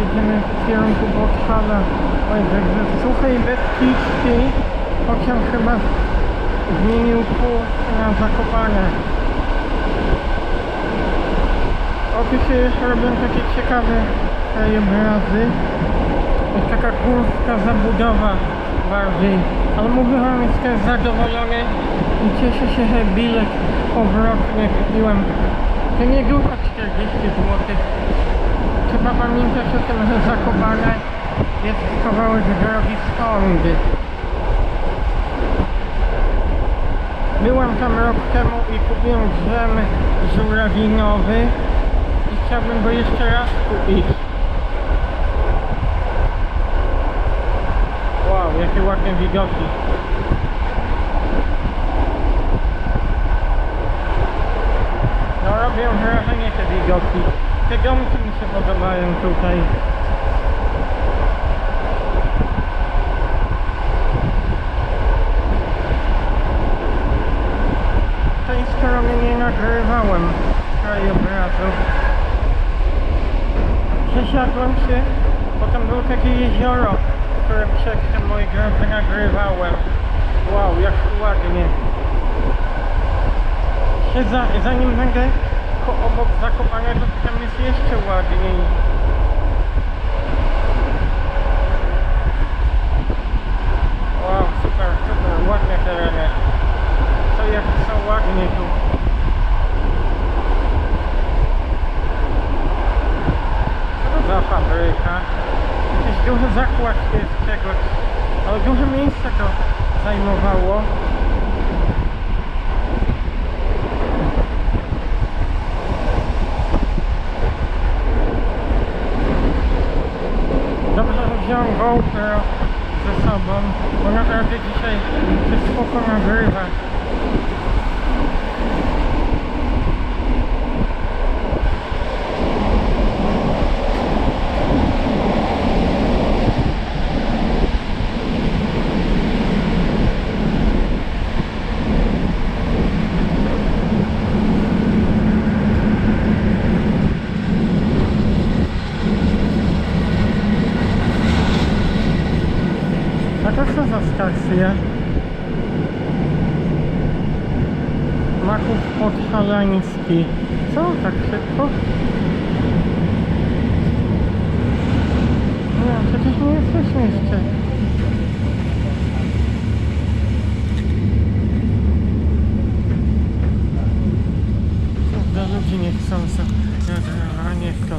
jedziemy w kierunku Bothala. Oj, także suchej Beskidzkiej pociąg chyba zmienił kurs na Zakopane. Opisy jeszcze robią takie ciekawe krajobrazy. Jest taka górska zabudowa bardziej. Ale mówię wam, jestem zadowolony i cieszę się, że bilet powrotny kupiłem. To nie dużo 40 zł. Trzeba pamiętać o tym, że Zakopane jest kawałek drogi stąd. Byłem tam rok temu i kupiłem drzem żurawinowy i chciałbym go jeszcze raz kupić. Wow, jakie ładne widoki. No robią wrażenie te widoki. Te domki mi się podobają tutaj. tej strony nie nagrywałem krajobrazu. Przesiadłem się, potem było takie jezioro, w którym przedtem moi drodzy nagrywałem. Wow, jak ładnie. Za, zanim będę ko- obok Zakopanego, to tam jest jeszcze ładniej. Wow, super, super, ładne tereny. Co jak są ładnie tu. Co to za fabryka? Jakiś duży zakład jest czegoś. Ale duże miejsce to zajmowało. wyciągał ze sobą, bo naprawdę dzisiaj wszystko ponagrywa. To co za stacja? Maków Podhalański. Co? Tak szybko? No, przecież nie jesteśmy jeszcze. Kurde, ludzi niechcąco. Dobra, a niech to.